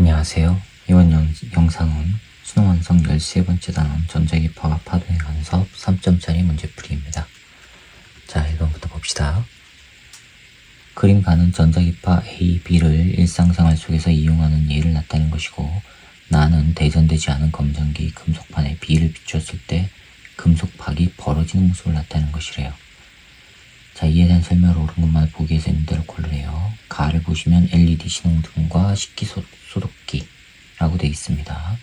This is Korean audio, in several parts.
안녕하세요. 이번 영, 영상은 수능 완성 13번째 단원 전자기파와 관한 수업 3점짜리 문제풀이입니다. 자, 1번부터 봅시다. 그림 가는 전자기파 A, B를 일상생활 속에서 이용하는 예를 나타낸 것이고 나는 대전되지 않은 검정기 금속판에 B를 비추었을 때 금속박이 벌어지는 모습을 나타내는 것이래요. 자, 이에 대한 설명을 옳은 것만 보기 위해서 있는 대로 고르래요. 가를 보시면 LED 신호등과 식기소독기라고 되어 있습니다.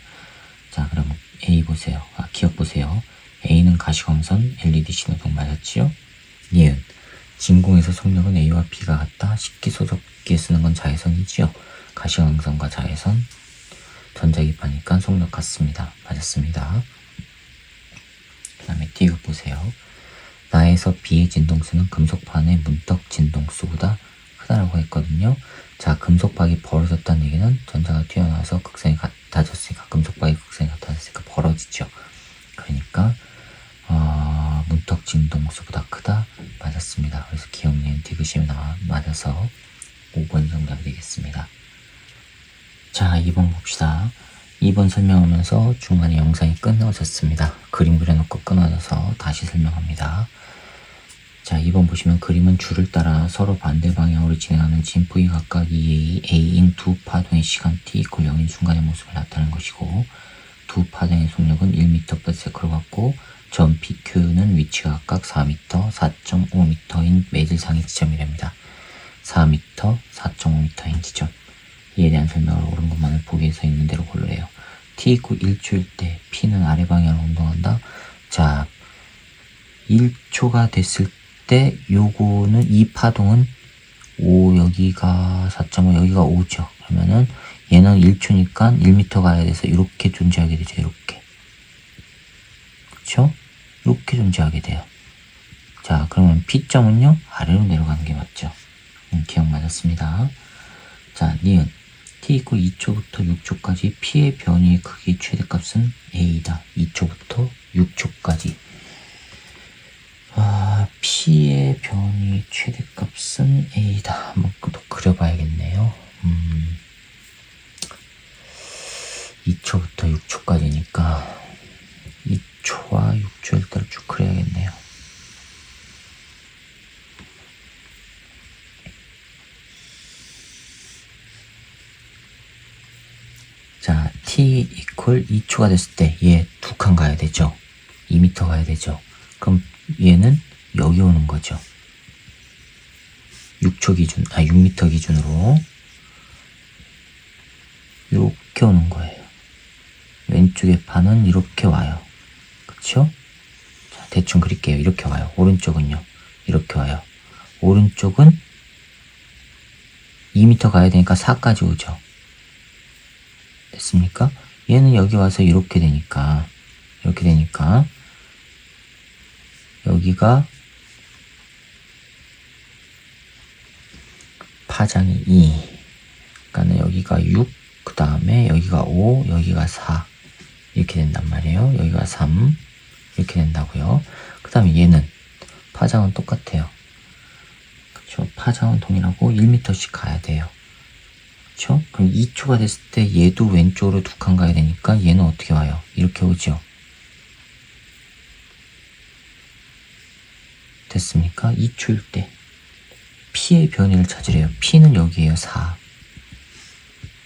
자, 그럼 A 보세요. 아, 기억 보세요. A는 가시광선, LED 신호등 맞았지요? 니은. 진공에서 속력은 A와 B가 같다. 식기소독기에 쓰는 건 자외선이지요. 가시광선과 자외선, 전자기파니까 속력 같습니다. 맞았습니다. 그 다음에 D급 보세요. 나에서 B의 진동수는 금속판의 문떡 진동수보다 크다라고 했거든요. 자, 금속박이 벌어졌다는 얘기는 전자가 튀어나와서 극성이 같아졌으니까 금속박이 극성이 같아졌으니까 벌어지죠. 그러니까 어, 문떡 진동수보다 크다 맞았습니다. 그래서 기억니은 디귿이 나와 맞아서 5번 정답이 되겠습니다. 자, 2번 봅시다. 2번 설명하면서 중간에 영상이 끊어졌습니다. 그림 그려놓고 끊어져서 다시 설명합니다. 자, 2번 보시면 그림은 줄을 따라 서로 반대 방향으로 진행하는 진폭이 각각 2A, A인 두 파동의 시간 t 이퀄 0인 순간의 모습을 나타내는 것이고 두 파동의 속력은 1m/s로 같고 점 PQ는 위치가 각각 4m, 4.5m인 매질상의 지점이랍니다. 4m, 4.5m인 지점. 이에 대한 설명을 옳은 것만을 보기 위해서 있는 대로 고르래요. T 이퀄 1초일 때 P는 아래 방향으로 운동한다. 자, 1초가 됐을 때 요거는 이 파동은 5 여기가 4.5 여기가 5죠. 그러면은 얘는 1초니까 1m 가야 돼서 이렇게 존재하게 되죠. 이렇게. 그쵸? 이렇게 존재하게 돼요. 자, 그러면 P점은요, 아래로 내려가는 게 맞죠. 음, 기억 맞았습니다. 자, 니은. T 이퀄 2초부터 6초까지 P의 변이의 크기 최대값은 A다. 2초부터 6초까지. 아, P의 변이 최대값은 A다. 한번 또 그려봐야겠네요. 음, 2초부터 6초까지니까 2초와 6초일 때를 쭉 그려야겠네요. 자, t 이퀄 2초가 됐을 때 얘 두 칸 가야 되죠. 2m 가야 되죠. 그럼 얘는 여기 오는 거죠. 6초 기준, 아, 6m 기준으로. 이렇게 오는 거예요. 왼쪽의 판은 이렇게 와요. 그쵸? 자, 대충 그릴게요. 이렇게 와요. 오른쪽은요. 이렇게 와요. 오른쪽은 2m 가야 되니까 4까지 오죠. 됐습니까? 얘는 여기 와서 이렇게 되니까, 이렇게 되니까, 여기가 파장이 2. 그러니까 여기가 6, 그 다음에 여기가 5, 여기가 4. 이렇게 된단 말이에요. 여기가 3. 이렇게 된다고요. 그 다음에 얘는 파장은 똑같아요. 그쵸? 파장은 동일하고 1m씩 가야 돼요. 그쵸? 그럼 2초가 됐을 때 얘도 왼쪽으로 두 칸 가야 되니까 얘는 어떻게 와요? 이렇게 오죠? 됐습니까? 2초일 때 P의 변이를 찾으래요. P는 여기에요. 4.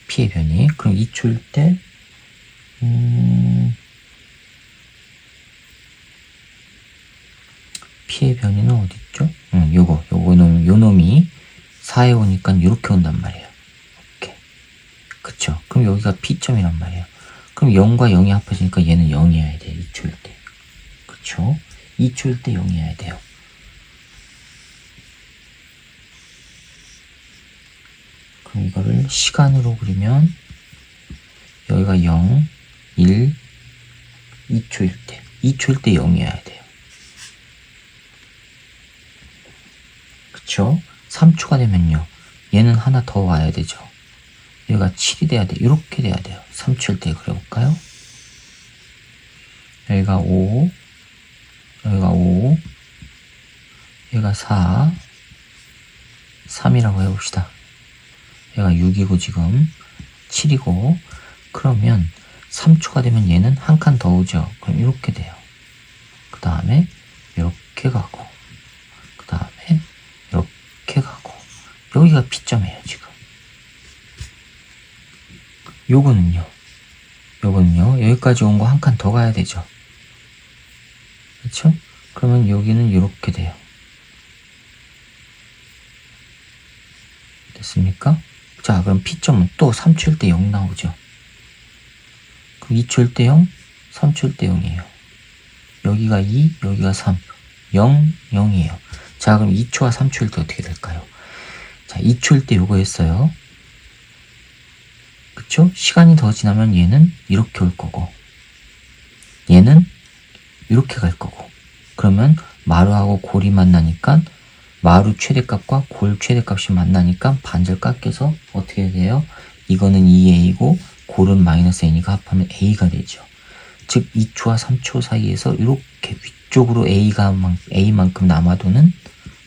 P의 변이. 그럼 2초일 때 음... P의 변이는 어디 있죠? 응, 요거, 요거 놈, 요 놈이 4에 오니까 이렇게 온단 말이에요. 그쵸? 그럼 여기가 P점이란 말이에요. 그럼 0과 0이 합해지니까 얘는 0이어야 돼요. 2초일 때. 그쵸? 2초일 때 0이어야 돼요. 그럼 이거를 시간으로 그리면 여기가 0, 1, 2초일 때 2초일 때 0이어야 돼요. 그쵸? 3초가 되면요. 얘는 하나 더 와야 되죠. 여기가 7이 돼야 돼. 이렇게 돼야 돼요. 3초일 때 그려볼까요? 여기가 5, 여기가 5, 여기가 4, 3이라고 해봅시다. 얘가 6이고 지금 7이고 그러면 3초가 되면 얘는 한 칸 더 오죠. 그럼 이렇게 돼요. 그 다음에 이렇게 가고 그 다음에 이렇게 가고 여기가 P점이에요 지금. 요거는요. 요거는요. 여기까지 온 거 한 칸 더 가야 되죠. 그렇죠? 그러면 여기는 이렇게 돼요. 됐습니까? 자, 그럼 P점은 또 3초일 때0 나오죠. 그럼 2초일 때 0, 3초일 때 0이에요. 여기가 2, 여기가 3. 0, 0이에요. 자, 그럼 2초와 3초일 때 어떻게 될까요? 자, 2초일 때 요거 했어요. 그쵸? 시간이 더 지나면 얘는 이렇게 올 거고, 얘는 이렇게 갈 거고, 그러면 마루하고 골이 만나니까 마루 최대값과 골 최대값이 만나니까 반절 깎여서 어떻게 돼요? 이거는 2a고 골은 마이너스 n이가 합하면 a가 되죠. 즉 2초와 3초 사이에서 이렇게 위쪽으로 a가 a만큼 남아도는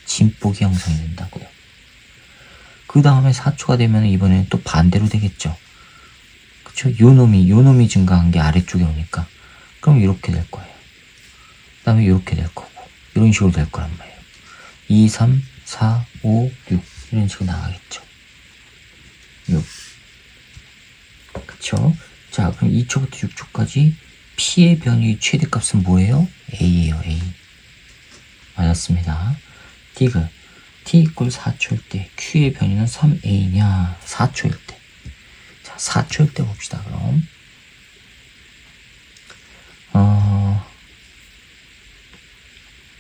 진폭이 형성이 된다고요. 그 다음에 4초가 되면 이번에는 또 반대로 되겠죠. 그쵸? 요 놈이 요 놈이 증가한 게 아래쪽에 오니까 그럼 이렇게 될 거예요. 그 다음에 이렇게 될 거고 이런 식으로 될 거란 말이에요. 2, 3, 4, 5, 6 이런 식으로 나가겠죠. 6 그쵸? 자 그럼 2초부터 6초까지 P의 변이 최대값은 뭐예요? A예요 A 맞았습니다. 디그 T 이꼴 4초일 때 Q의 변이는 3A냐 4초일 때 자, 4초일 때 봅시다 그럼 어,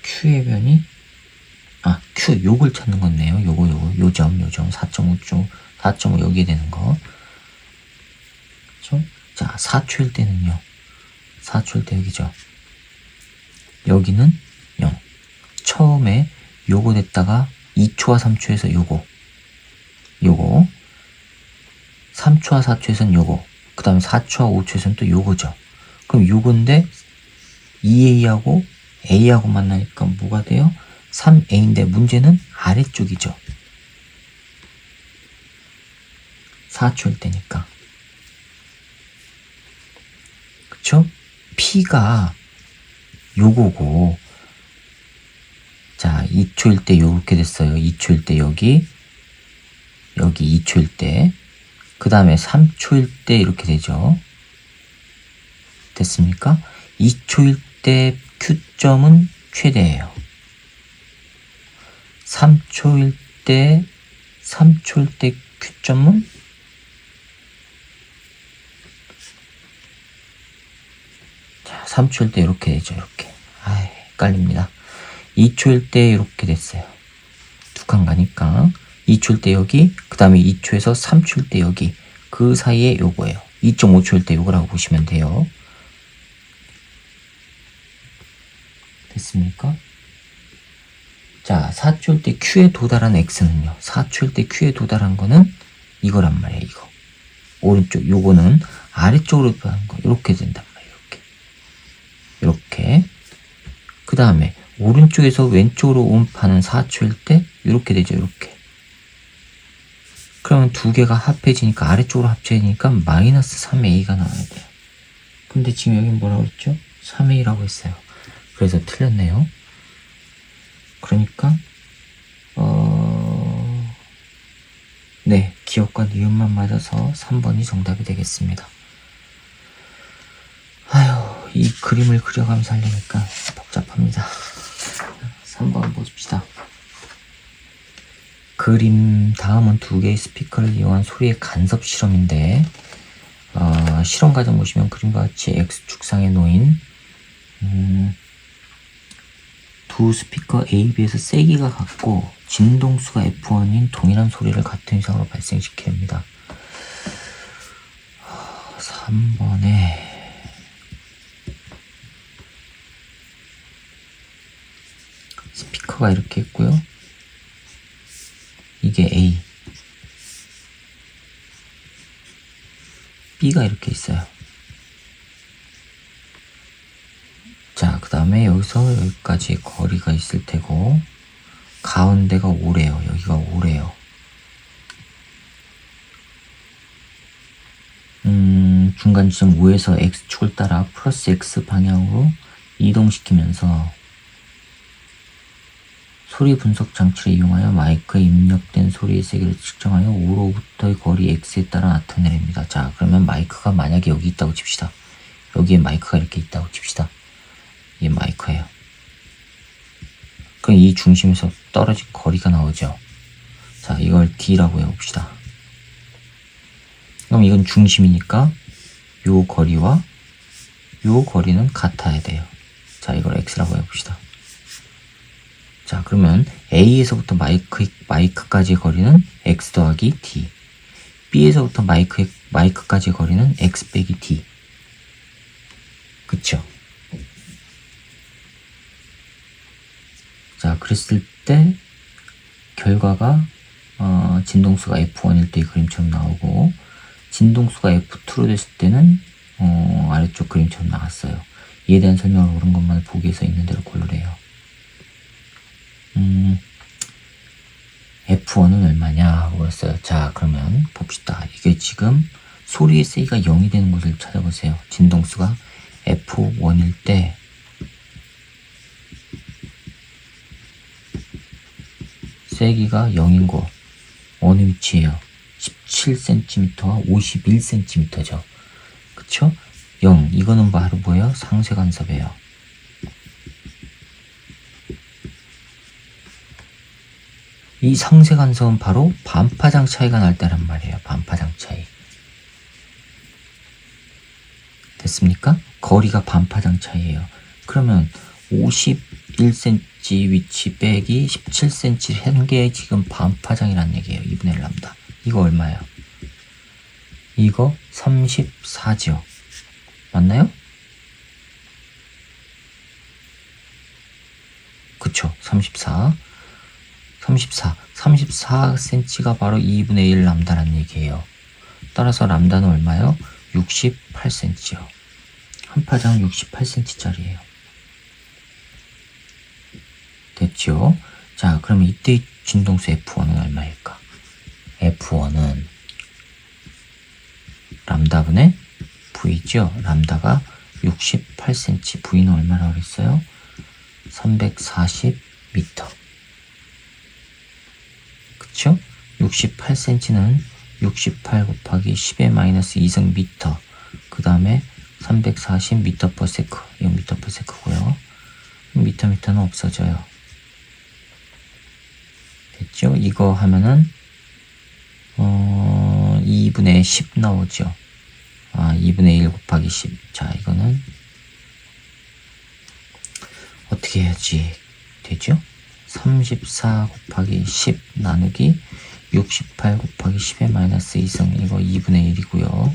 Q의 변이 아, Q 요걸 찾는 건데요. 요거 요거 요점 요점 4.5초 4.5 여기에 되는 거. 그렇죠? 자, 4초일 때는요. 4초일 때 여기죠. 여기는 0. 처음에 요거 됐다가 2초와 3초에서 요거. 요거. 3초와 4초에서는 요거. 그 다음에 4초와 5초에서는 또 요거죠. 그럼 요건데 2A하고 A하고 만나니까 뭐가 돼요? 3A인데 문제는 아래쪽이죠. 4초일 때니까. 그쵸? P가 요거고, 자, 2초일 때 요렇게 됐어요. 2초일 때 여기, 여기 2초일 때, 그 다음에 3초일 때 이렇게 되죠. 됐습니까? 2초일 때 Q점은 최대예요. 3초일 때 3초일 때 Q점은 자, 3초일 때 이렇게 되죠. 이렇게. 아, 헷갈립니다. 2초일 때 이렇게 됐어요. 두 칸 가니까 2초일 때 여기, 그 다음에 2초에서 3초일 때 여기 그 사이에 요거예요. 2.5초일 때 요거라고 보시면 돼요. 됐습니까? 자, 4초일 때 Q에 도달한 X는요. 4초일 때 Q에 도달한 거는 이거란 말이에요, 이거. 오른쪽, 요거는 아래쪽으로 도달한 거. 이렇게 된단 말이에요, 이렇게. 이렇게. 그 다음에, 오른쪽에서 왼쪽으로 음파는 4초일 때, 이렇게 되죠, 이렇게. 그러면 두 개가 합해지니까, 아래쪽으로 합쳐지니까 마이너스 3A가 나와야 돼요. 근데 지금 여기 뭐라고 했죠? 3A라고 했어요. 그래서 틀렸네요. 그러니까 어... 네, 기억과 니은만 맞아서 3번이 정답이 되겠습니다. 아휴, 이 그림을 그려가면서 하려니까 복잡합니다. 3번 보십시다. 그림 다음은 두 개의 스피커를 이용한 소리의 간섭 실험인데 어, 실험 과정 보시면 그림과 같이 X축상에 놓인 음, 두 스피커 A, B에서 세기가 같고 진동수가 F1인 동일한 소리를 같은 이상으로 발생시켜야 합니다. 3번에 스피커가 이렇게 있고요. 이게 A B가 이렇게 있어요. 자, 그 다음에 여기서 여기까지 거리가 있을 테고, 가운데가 오래요. 여기가 오래요. 중간 지점 5에서 x축을 따라 플러스 x 방향으로 이동시키면서 소리 분석 장치를 이용하여 마이크에 입력된 소리의 세기를 측정하여 5로부터의 거리 x에 따라 나타내립니다. 자, 그러면 마이크가 만약에 여기 있다고 칩시다. 여기에 마이크가 이렇게 있다고 칩시다. 이게 마이크예요. 그럼 이 중심에서 떨어진 거리가 나오죠. 자, 이걸 D라고 해봅시다. 그럼 이건 중심이니까 요 거리와 요 거리는 같아야 돼요. 자, 이걸 X라고 해봅시다. 자, 그러면 A에서부터 마이크, 마이크까지의 거리는 X 더하기 D. B에서부터 마이크, 마이크까지의 거리는 X 빼기 D. 그쵸? 자, 그랬을 때 결과가 어, 진동수가 F1일 때 이 그림처럼 나오고 진동수가 F2로 됐을 때는 어, 아래쪽 그림처럼 나왔어요. 이에 대한 설명을 옳은 것만 보기에서 있는 대로 고르래요. 음, F1은 얼마냐 물었어요. 자, 그러면 봅시다. 이게 지금 소리의 세기가 0이 되는 곳을 찾아보세요. 진동수가 F1일 때 세기가 0인 곳 어느 위치에요? 17cm와 51cm죠. 그쵸? 0 이거는 바로 뭐예요? 상쇄 간섭이에요. 이 상쇄 간섭은 바로 반파장 차이가 날 때란 말이에요. 반파장 차이. 됐습니까? 거리가 반파장 차이예요. 그러면 51cm 위치 빼기 17cm 한 개의 지금 반파장이란 얘기예요. 2분의 1 람다. 이거 얼마예요? 이거 34죠. 맞나요? 그쵸. 34. 34. 34cm가 바로 2분의 1 람다란 얘기예요. 따라서 람다는 얼마요? 68cm요. 한 파장 68cm짜리예요. 됐죠? 자, 그러면 이때 진동수 F1은 얼마일까? F1은 람다분의 V죠? 람다가 68cm, V는 얼마라고 그랬어요? 340m. 그쵸? 68cm는 68 곱하기 10의 마이너스 2승 미터. 그 다음에 340 미터 퍼 세크. 이건 미터 퍼 세크고요. 미터 미터는 없어져요. 됐죠? 이거 하면은 어, 2분의 10 나오죠. 아, 2분의 1 곱하기 10. 자, 이거는 어떻게 해야지 되죠? 34 곱하기 10 나누기 68 곱하기 10의 마이너스 2승 이거 2분의 1이고요.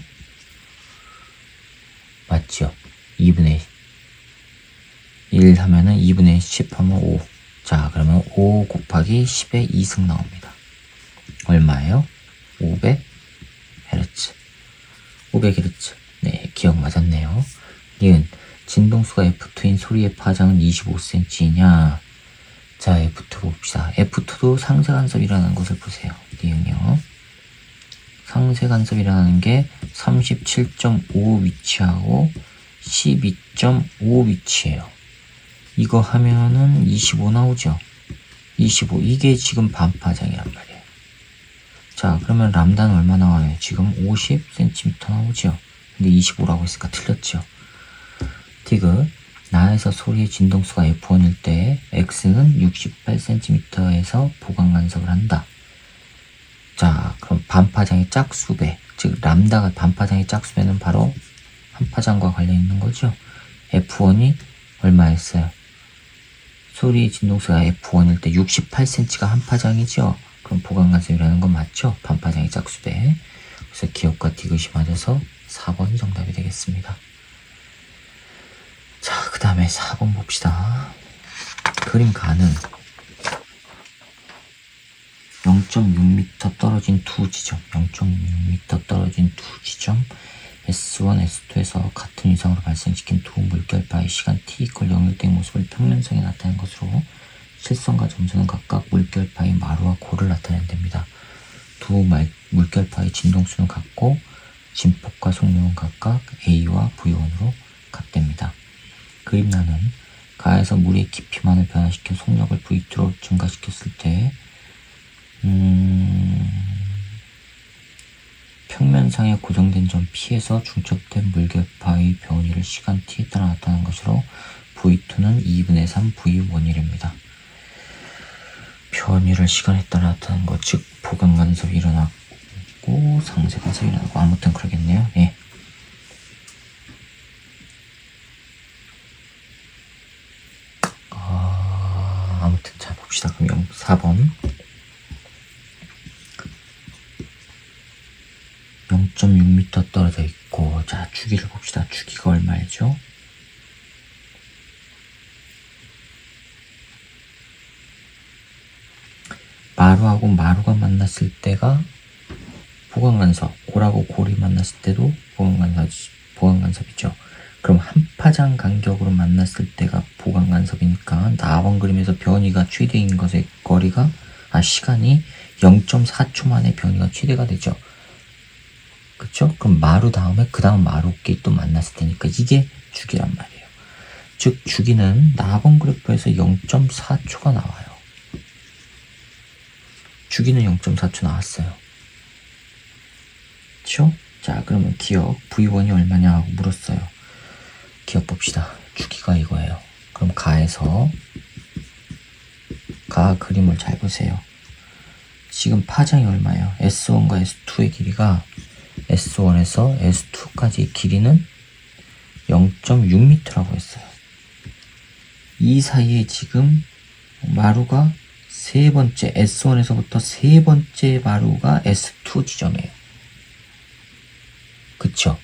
맞죠? 2분의 1 하면은 2분의 10 하면 5. 자, 그러면 5 곱하기 10의 2승 나옵니다. 얼마예요? 500Hz. 500Hz. 네, 기억 맞았네요. 니은 진동수가 F2인 소리의 파장은 25cm이냐? 자, F2 봅시다. F2도 상세 간섭이라는 것을 보세요. 니은요. 상세 간섭이라는 게 37.5 위치하고 12.5 위치예요. 이거 하면은 25 나오죠. 25 이게 지금 반파장이란 말이에요. 자, 그러면 람다는 얼마 나와요? 지금 50cm 나오죠. 근데 25라고 했으니까 틀렸죠. 디귿 나에서 소리의 진동수가 F1일 때 X는 68cm에서 보강 간섭을 한다. 자, 그럼 반파장의 짝수배, 즉 람다가 반파장의 짝수배는 바로 한파장과 관련 있는 거죠. F1이 얼마였어요? 소리의 진동수가 F1일 때 68cm가 한파장이죠. 그럼 보강 간섭이라는 건 맞죠? 반파장의 짝수배. 그래서 기억과 디귿이 맞아서 4번 정답이 되겠습니다. 자, 그 다음에 4번 봅시다. 그림 가는 0.6m 떨어진 두 지점, 0.6m 떨어진 두 지점, S1, S2에서 같은 위상으로 발생시킨 두 물결파의 시간 t 이퀄 0일 때의 모습을 평면상에 나타낸 것으로 실선과 점선은 각각 물결파의 마루와 고를 나타낸 됩니다. 두 말, 물결파의 진동수는 같고 진폭과 속력은 각각 A와 V1으로 같답니다. 그림란은 가에서 물의 깊이만을 변화시켜 속력을 V2로 증가시켰을 때 음, 평면상에 고정된 점 P에서 중첩된 물결파의 변이를 시간 T에 따라 나타난 것으로 V2는 2분의 3 V1이랍니다. 변이를 시간에 따라 나타난 것, 즉 보강 간섭이 일어났고 상세 간섭이 일어나고 아무튼 그러겠네요. 예. 아, 아무튼 자 봅시다. 그럼 0, 4번 0.6m 떨어져 있고 자 주기를 봅시다. 주기가 얼마죠? 마루하고 마루가 만났을 때가 보강간섭, 골하고 골이 만났을 때도 보강간섭, 보강간섭이죠. 그럼 한 파장 간격으로 만났을 때가 보강간섭이니까 나번 그림에서 변이가 최대인 것의 거리가 아 시간이 0.4초 만에 변이가 최대가 되죠. 그쵸? 그럼 마루 다음에 그 다음 마루끼리 또 만났을 테니까 이게 주기란 말이에요. 즉 주기는 나번 그래프에서 0.4초가 나와요. 주기는 0.4초 나왔어요. 그쵸? 자 그러면 기억 V1이 얼마냐 하고 물었어요. 기억 봅시다. 주기가 이거예요. 그럼 가에서 가 그림을 잘 보세요. 지금 파장이 얼마예요? S1과 S2의 길이가 S1에서 S2까지의 길이는 0.6m라고 했어요. 이 사이에 지금 마루가 세 번째 S1에서부터 세 번째 마루가 S2 지점이에요. 그쵸?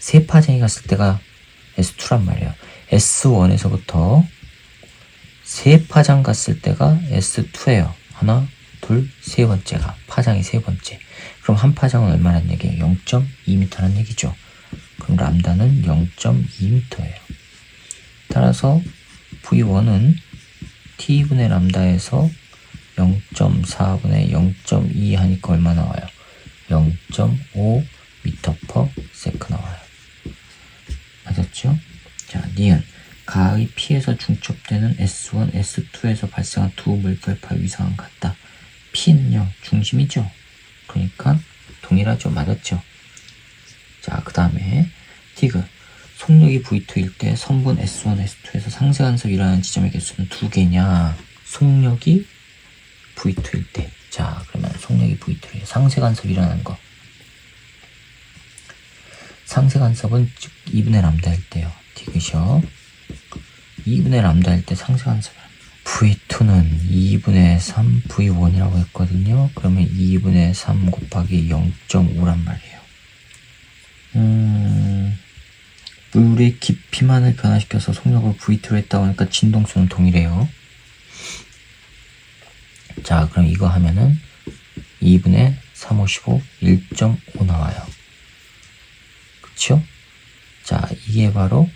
세 파장이 갔을 때가 S2란 말이에요. S1에서부터 세 파장 갔을 때가 S2예요. 하나, 둘, 세 번째가 파장이 세 번째. 그럼 한 파장은 얼마란 얘기예요? 0.2m란 얘기죠. 그럼 람다는 0.2m예요. 따라서 V1은 T분의 람다에서 0.4분의 0.2 하니까 얼마 나와요? 0.5 m per sec 나와요. 맞았죠? 자, 니은. 가의 P에서 중첩되는 S1, S2에서 발생한 두 물결파 위상은 같다. P는요, 중심이죠? 그러니까 동일하죠? 맞았죠? 자, 그 다음에 티그. 속력이 V2일 때 선분 S1, S2에서 상세 간섭이라는 지점의 개수는 두 개냐? 속력이 V2일 때. 자, 그러면 속력이 V2에 상세 간섭이라는 거. 상세 간섭은 즉 2분의 람다 일 때요. 디귿이요. 2분의 람다 일 때 상세 간섭. V2는 2분의 3 V1이라고 했거든요. 그러면 2분의 3 곱하기 0.5란 말이에요. 음, 물의 깊이만을 변화시켜서 속력을 V2로 했다고 하니까 진동수는 동일해요. 자, 그럼 이거 하면은 2분의 3, 5, 15, 1.5 나와요. 그쵸? 자, 이게 바로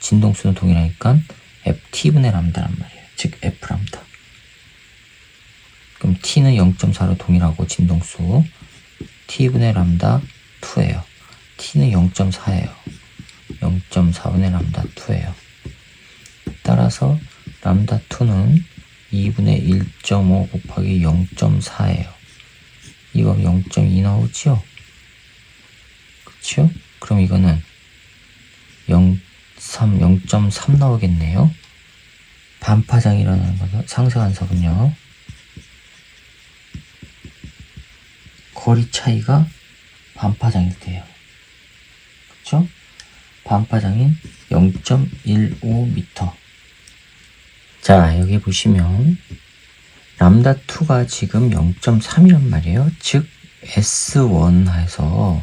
진동수는 동일하니까 FT분의 람다란 말이에요. 즉, F 람다. 그럼 T는 0.4로 동일하고 진동수 T분의 람다 2예요. T는 0.4예요. 0.4분의 람다 2예요. 따라서 람다 2는 2분의 1.5 곱하기 0.4예요. 이거 0.2 나오죠? 그쵸? 그럼 이거는 0, 3, 0.3 나오겠네요. 반파장이라는 것은 상세간섭은요. 거리 차이가 반파장일 때예요. 그쵸? 반파장인 0.15m. 자, 여기 보시면 람다2가 지금 0.3이란 말이에요. 즉 S1에서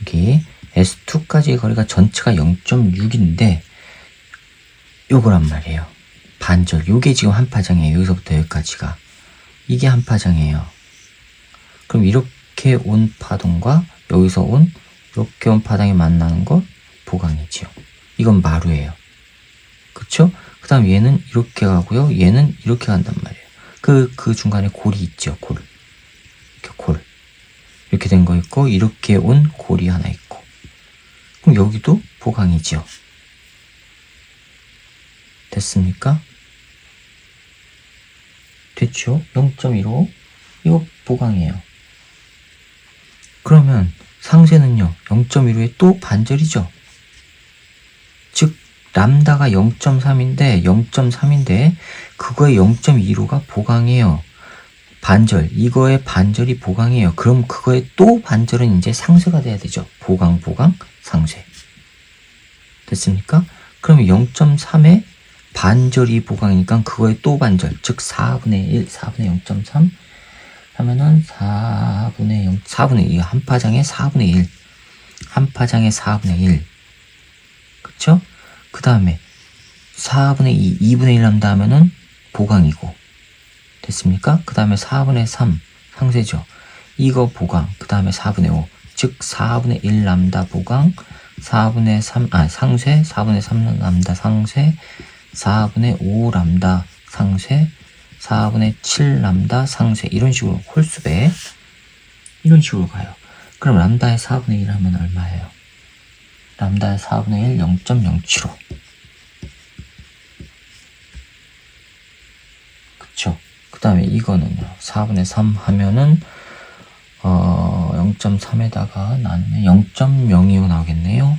여기 S2까지의 거리가 전체가 0.6인데 요거란 말이에요. 반절. 요게 지금 한 파장이에요. 여기서부터 여기까지가. 이게 한 파장이에요. 그럼 이렇게 온 파동과 여기서 온 이렇게 온 파장이 만나는 거 보강이지요. 이건 마루예요. 그쵸? 그 다음 얘는 이렇게 가고요. 얘는 이렇게 간단 말이에요. 그, 그 중간에 골이 있죠. 골. 이렇게 골. 이렇게 된 거 있고 이렇게 온 골이 하나 있고 그럼 여기도 보강이죠. 됐습니까? 됐죠? 0.15 이거 보강이에요. 그러면 상세는요 0.15의 또 반절이죠. 즉 람다가 0.3인데 0.3인데 그거의 0.15가 보강이에요. 반절 이거의 반절이 보강이에요. 그럼 그거의 또 반절은 이제 상쇄가 돼야 되죠. 보강 보강 상쇄 됐습니까? 그럼 0.3의 반절이 보강이니까 그거의 또 반절 즉 4분의 1 4분의 0.3 하면은 4분의 0 4분의 2한 파장에 4분의 1 한 파장에 4분의 1 그쵸? 그 다음에 4분의 2 2분의 1 한다 하면은 보강이고 됐습니까? 그 다음에 4분의 3 상세죠. 이거 보강. 그 다음에 4분의 5. 즉 4분의 1 람다 보강, 4분의 3, 아 상쇄, 4분의 3 람다 상쇄, 4분의 5 람다 상쇄, 4분의 7 람다 상쇄 이런 식으로 홀수배 이런 식으로 가요. 그럼 람다의 4분의 1 하면 얼마예요? 람다의 4분의 1 0.075 그쵸? 그 다음에 이거는요. 4분의 3 하면은 어, 0.3에다가 나누면 0.02로 나오겠네요.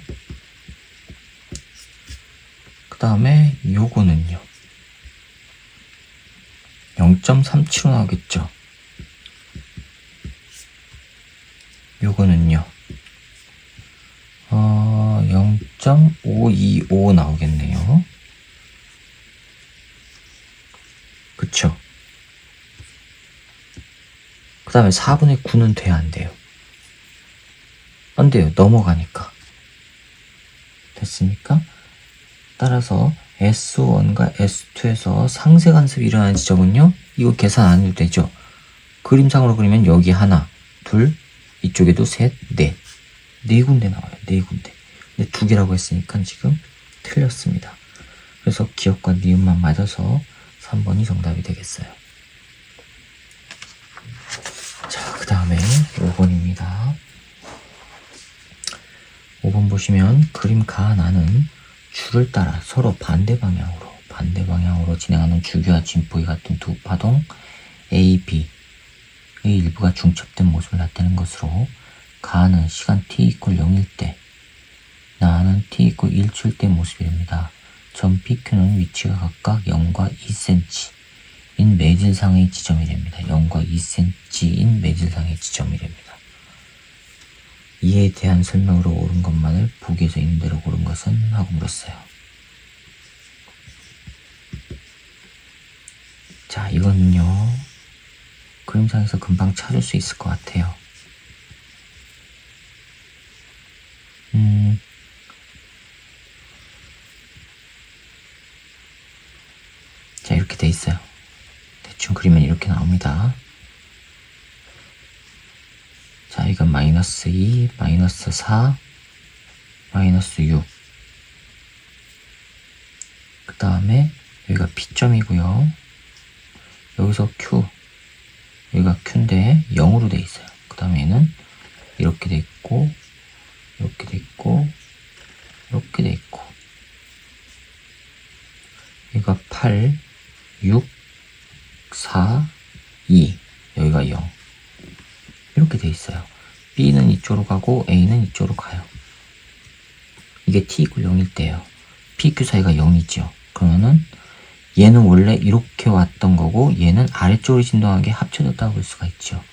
그 다음에 요거는요. 0.37로 나오겠죠. 요거는요. 어, 0.525 나오겠네요. 그쵸? 그 다음에 4분의 9는 돼야 안 돼요. 안 돼요. 넘어가니까. 됐습니까? 따라서 S1과 S2에서 상세 간섭이 일어나는 지점은요. 이거 계산 안 해도 되죠. 그림상으로 그리면 여기 하나, 둘, 이쪽에도 셋, 넷. 네 군데 나와요. 네 군데. 근데 두 개라고 했으니까 지금 틀렸습니다. 그래서 기억과 니은만 맞아서 3번이 정답이 되겠어요. 자, 그 다음에 5번입니다. 5번 보시면 그림 가 나는 줄을 따라 서로 반대 방향으로 반대 방향으로 진행하는 주기와 진폭이 같은 두 파동 A, B의 일부가 중첩된 모습을 나타내는 것으로 가는 시간 t 이퀄 0일 때 나는 t 이퀄 1초일 때 모습입니다. 전 PQ는 위치가 각각 0과 2cm 인 매질상의 지점이 됩니다. 0과 2cm인 매질상의 지점이 됩니다. 이에 대한 설명으로 옳은 것만을 보기에서 있는 대로 고른 것은 하고 물었어요. 자, 이거는요. 그림상에서 금방 찾을 수 있을 것 같아요. 음, 자, 이렇게 돼 있어요. 대충 그리면 이렇게 나옵니다. 자, 이건 마이너스 2, 마이너스 4, 마이너스 6. 그 다음에 여기가 P점이고요. 여기서 Q, 여기가 Q인데 0으로 돼 있어요. 그 다음에는 이렇게 돼 있고, 이렇게 돼 있고, 이렇게 돼 있고. 여기가 8, 6, 4, 2 여기가 0 이렇게 돼 있어요. B는 이쪽으로 가고 A는 이쪽으로 가요. 이게 T 이퀄 0일 때예요. PQ 사이가 0이죠. 그러면은 얘는 원래 이렇게 왔던 거고 얘는 아래쪽으로 진동하게 합쳐졌다고 볼 수가 있죠.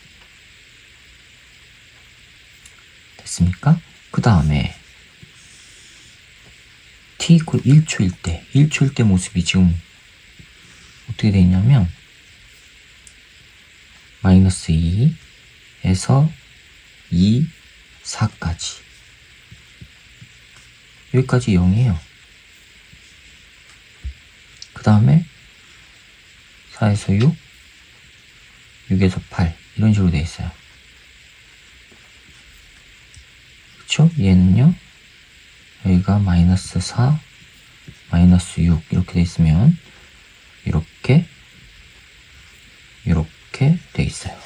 됐습니까? 그 다음에 T 이퀄 1초일 때 1초일 때 모습이 지금 어떻게 돼 있냐면 마이너스 2에서 2, 4까지 여기까지 0이에요. 그 다음에 4에서 6, 6에서 8 이런 식으로 되어 있어요. 그쵸? 얘는요. 여기가 마이너스 4, 마이너스 6 이렇게 되어 있으면 이렇게 이렇게 돼 있어요.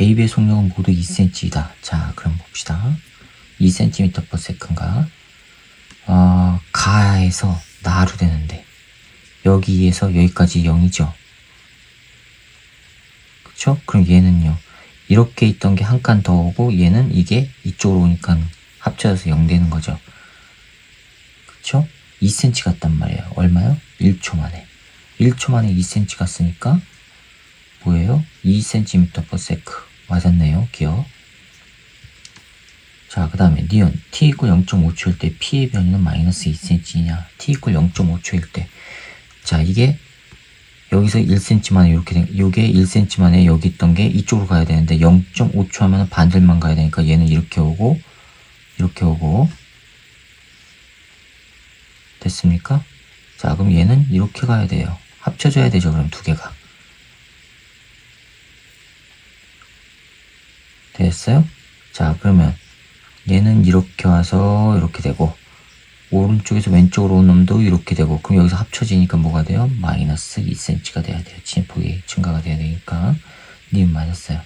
AB의 속력은 모두 2cm이다. 자, 그럼 봅시다. 2cm per second가 어, 가에서 나로 되는데 여기에서 여기까지 0이죠. 그쵸? 그럼 얘는요. 이렇게 있던 게 한 칸 더 오고 얘는 이게 이쪽으로 오니까 합쳐져서 0 되는 거죠. 그쵸? 2cm 갔단 말이에요. 얼마요? 1초 만에. 1초 만에 2cm 갔으니까 뭐예요? 2cm per sec. 맞았네요. 기억. 자, 그 다음에 니은 t 이퀄 0.5초일 때 p의 변이는 마이너스 2cm이냐 t 이퀄 0.5초일 때 자, 이게 여기서 1cm 만에 이렇게 된, 요게 1cm 만에 여기 있던 게 이쪽으로 가야 되는데 0.5초 하면 반대만 가야 되니까 얘는 이렇게 오고 이렇게 오고 됐습니까? 자, 그럼 얘는 이렇게 가야 돼요. 합쳐져야 되죠, 그럼 두 개가. 됐어요? 자, 그러면 얘는 이렇게 와서 이렇게 되고 오른쪽에서 왼쪽으로 온 놈도 이렇게 되고 그럼 여기서 합쳐지니까 뭐가 돼요? 마이너스 2cm가 돼야 돼요. 진폭이 증가가 돼야 되니까 님 맞았어요.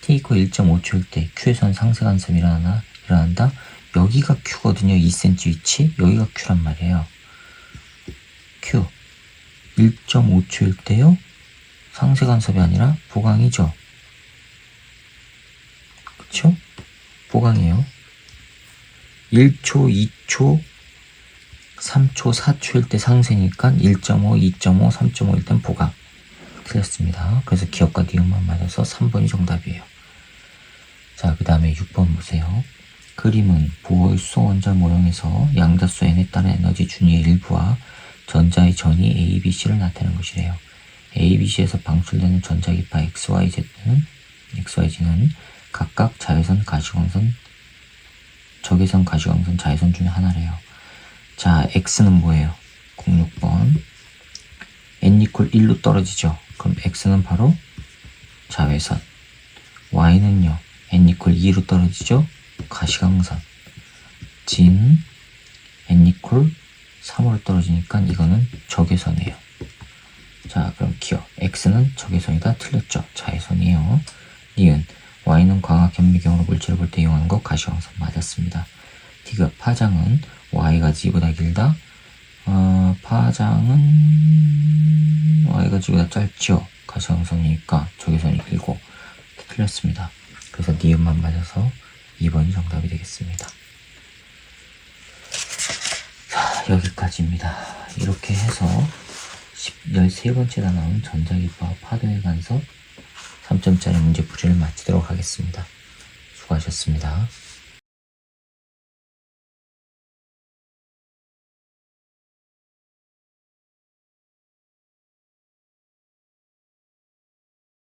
t 이코 1.5초일 때 q에선 상쇄간섭이 일어나나 일어난다. 여기가 q거든요. 2cm 위치 여기가 q란 말이에요. q 1.5초일 때요. 상쇄간섭이 아니라 보강이죠. 그쵸? 보강이에요. 1초, 2초, 3초, 4초일 때 상쇄니까 1.5, 2.5, 3.5일 땐 보강. 틀렸습니다. 그래서 기억과 니은만 맞아서 3번이 정답이에요. 자, 그 다음에 6번 보세요. 그림은 보호의 수소원자 모형에서 양자수 n에 따른 에너지 준위의 일부와 전자의 전위 A, B, C를 나타내는 것이래요. A, B, C에서 방출되는 전자기파 X, Y, Z는 X, Y, Z는 각각 자외선, 가시광선, 적외선, 가시광선, 자외선 중에 하나래요. 자, X는 뭐예요? 06번. N 이퀄 1로 떨어지죠. 그럼 X는 바로 자외선. Y는요. N 이퀄 2로 떨어지죠. 가시광선. N 이퀄 3으로 떨어지니까 이거는 적외선이에요. 자, 그럼 기억. X는 적외선이다. 틀렸죠. 자외선이에요. 니은. Y는 광학 현미경으로 물질을 볼 때 이용하는 거 가시광선 맞았습니다. 디귿 파장은 Y가 G보다 길다. 어, 파장은 Y가 G보다 짧죠. 가시광선이니까 적외선이 길고 틀렸습니다. 그래서 니은만 맞아서 2번이 정답이 되겠습니다. 자, 여기까지입니다. 이렇게 해서 13번째가 나온 전자기파 파도의 간섭 3점짜리 문제 풀이를 마치도록 하겠습니다. 수고하셨습니다.